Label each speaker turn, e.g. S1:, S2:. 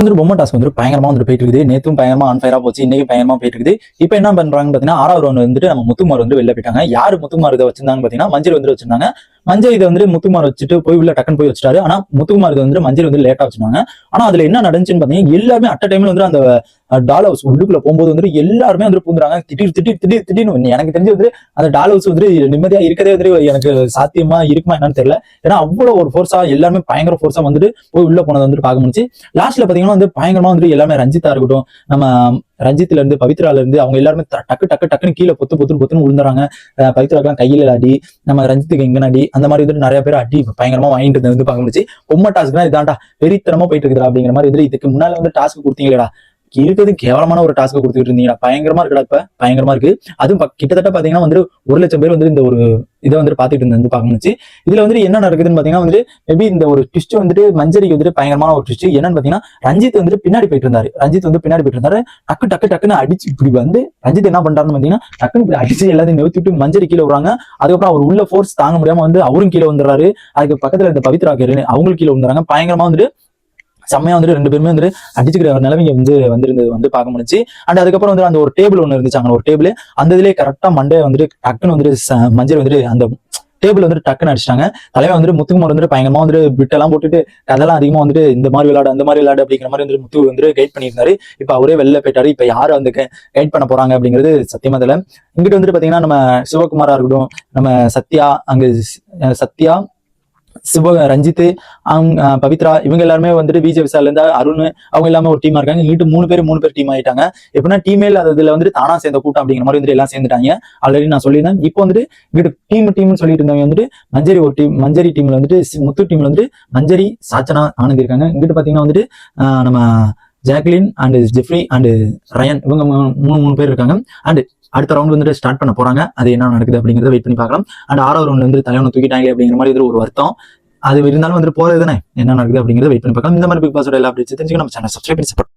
S1: வந்து பொம்மை டாஸ்க் வந்து பயங்கரமா வந்து போயிட்டு இருக்குது. நேத்தும் பயங்கரமா அன்ஃபயரா போச்சு இன்னைக்கு பயங்கரமா போயிட்டு இருக்குது. இப்போ என்ன பண்றாங்கன்னு பாத்தீங்கன்னா ஆறாவது ரவுண்ட் வந்துட்டு நம்ம முத்துமார் வந்து வெளில போயிட்டாங்க. யாரு முத்துமார் இதை வச்சிருந்தாங்கன்னு பாத்தீங்கன்னா மஞ்சள் வந்து வச்சிருந்தாங்க. மஞ்சள் இதை வந்து முத்துமார் வச்சுட்டு போய் உள்ள டக்குன்னு போய் வச்சுட்டாரு. ஆனா முத்துமார் இது வந்து மஞ்சள் வந்து லேட்டா வச்சிருந்தாங்க. ஆனா அதுல என்ன நடந்துச்சுன்னு பாத்தீங்கன்னா எல்லாமே அட்ட டைம்ல வந்து அந்த டால் ஹவுஸ் உள்ளுக்குள்ள போகும்போது வந்து எல்லாருமே வந்து பூந்துறாங்க திடீர் திடீர் திடீர் திடீர்னு எனக்கு தெரிஞ்சு வந்து அந்த டால் ஹவுஸ் வந்து நிம்மதியா இருக்கதே வந்து எனக்கு சாத்தியமா இருக்குமா என்னன்னு தெரியல. ஏன்னா அவ்வளவு ஒரு ஃபோர்ஸா எல்லாருமே பயங்கர ஃபோர்ஸா வந்துட்டு போய் உள்ள போனதை வந்துட்டு பார்க்க முடிச்சு லாஸ்ட்ல பாத்தீங்கன்னா வந்து பயங்கரமா வந்து எல்லாமே ரஞ்சித்தா இருக்கட்டும் நம்ம ரஞ்சித்ல இருந்து பவித்ரால இருந்து அவங்க எல்லாருமே டக்கு டக்கு டக்குன்னு கீழே பொத்து பொத்து பொத்துன்னு விழுந்துறாங்க பவித்ராக்கெல்லாம் கையில அடி நம்ம ரஞ்சித்துக்கு எங்க அடி அந்த மாதிரி வந்துட்டு நிறைய பேர் அடி பயங்கரமா வாங்கிட்டு இருந்தது வந்து பார்க்க முடிச்சு பொம்மை டாஸ்க்னா இதான்டா வெறித்தனமா போயிட்டு இருக்குதா அப்படிங்கிற மாதிரி இதுக்கு முன்னால வந்து டாஸ்க் கொடுத்தீங்களா இருக்கிறது கேவலமான ஒரு டாஸ்க் கொடுத்துட்டு இருந்தீங்க பயங்கரமா இருக்குடா இப்ப. பயங்கரமா இருக்கு. அதுவும் கிட்டத்தட்ட பாத்தீங்கன்னா வந்து ஒரு லட்சம் பேர் வந்து இந்த ஒரு இதை வந்து பாத்துட்டு இருந்து பாக்கணுச்சு இதுல வந்து என்ன நடக்குதுன்னு பாத்தீங்கன்னா வந்து மேபி இந்த ஒரு ட்விஸ்ட் வந்துட்டு மஞ்சரிக்கு வந்துட்டு பயங்கரமான ஒரு ட்விஸ்ட் என்னன்னு பாத்தீங்கன்னா ரஞ்சித் வந்துட்டு பின்னாடி போயிட்டு இருந்தாரு. ரஞ்சித் வந்து பின்னாடி போயிட்டு இருந்தாரு. டக்கு டக்கு டக்குன்னு அடிச்சு இப்படி வந்து ரஞ்சித் என்ன பண்றாருன்னு பாத்தீங்கன்னா டக்குன்னு இப்படி அடிச்சு எல்லாத்தையும் நிறுத்தி விட்டு மஞ்சரி கீழே விடுறாங்க. அதுக்கப்புறம் அவர் உள்ள ஃபோர்ஸ் தாங்க முடியாம வந்து அவரும் கீழே வந்துடுறாரு. அதுக்கு பக்கத்துல இந்த பவித்ரா கேரு அவங்களுக்கு கீழே வந்துறாங்க பயங்கரமா வந்துட்டு செம்மையா வந்துட்டு ரெண்டு பேருமே வந்துட்டு அடிச்சுக்கிற ஒரு நிலைமைங்க வந்து வந்திருந்தது வந்து பார்க்க முடிஞ்சு அண்ட் அதுக்கப்புறம் வந்து அந்த ஒரு டேபிள் ஒன்று இருந்துச்சு அங்க ஒரு டேபிள் அந்த இதுலயே கரெக்டா மண்டே வந்துட்டு டக்குன்னு வந்துட்டு ச- மஞ்சள் வந்துட்டு அந்த டேபிள் வந்துட்டு டக்குன்னு அடிச்சிட்டாங்க. தலைவன் வந்துட்டு முத்துக்குமார் வந்துட்டு பயங்கரமா வந்துட்டு பிட்டெல்லாம் போட்டுட்டு கதெல்லாம் அதிகமா வந்துட்டு இந்த மாதிரி விளையாடு அந்த மாதிரி விளையாடு அப்படிங்கிற மாதிரி வந்துட்டு முத்து வந்துட்டு கைட் பண்ணியிருந்தாரு. இப்ப அவரே வெளில போயிட்டாரு. இப்ப யாரு வந்து கைட் பண்ண போறாங்க அப்படிங்கிறது சத்தியமா தெரியல. இங்கிட்டு வந்துட்டு பாத்தீங்கன்னா நம்ம சிவகுமாரா இருக்கட்டும் நம்ம சத்யா அங்க சத்யா சிவ ரஞ்சித் அவங்க பவித்ரா இவங்க எல்லாருமே வந்துட்டு பிஜே விசால இருந்து அருண் அவங்க எல்லாமே ஒரு டீமா இருக்காங்க. இங்கிட்டு மூணு பேர் மூணு பேர் டீம் ஆயிட்டாங்க. எப்படின்னா டீமே இல்லாததுல வந்துட்டு தானா சேர்ந்த கூட்டம் அப்படிங்கிற மாதிரி வந்துட்டு எல்லாம் சேர்ந்துட்டாங்க. ஆல்ரெடி நான் சொல்லியிருந்தேன். இப்போ வந்துட்டு இங்கிட்டு டீம் டீம்னு சொல்லிட்டு இருந்தவங்க வந்துட்டு மஞ்சரி ஒரு டீம் மஞ்சரி டீம்ல வந்துட்டு முத்து டீம்ல வந்துட்டு மஞ்சரி சாச்சனா ஆனந்த் இருக்காங்க. இங்கிட்டு பாத்தீங்கன்னா வந்துட்டு நம்ம Jacqueline and Jeffrey and Ryan இவங்க மூணு மூணு பேர் இருக்காங்க. அண்ட் அடுத்த ரவுண்ட் வந்துட்டு ஸ்டார்ட் பண்ண போறாங்க. அது என்ன நடக்குது அப்படிங்கறத வெயிட் பண்ணி பார்க்கலாம். அண்ட் ஆறாவது ரவுண்ட் வந்து தலைவனை தூக்கிட்டாங்க அப்படிங்கிற மாதிரி இது ஒரு வருத்தம். அது இருந்தாலும் வந்துட்டு போறது தானே என்ன நடக்குது அப்படிங்கறத வெயிட் பண்ணி பார்க்கலாம். இந்த மாதிரி பிக் பாஸோட எல்லா அப்படி தெரிஞ்சுக்க நம்ம சேனல் சப்ஸ்கிரைப் பண்ணி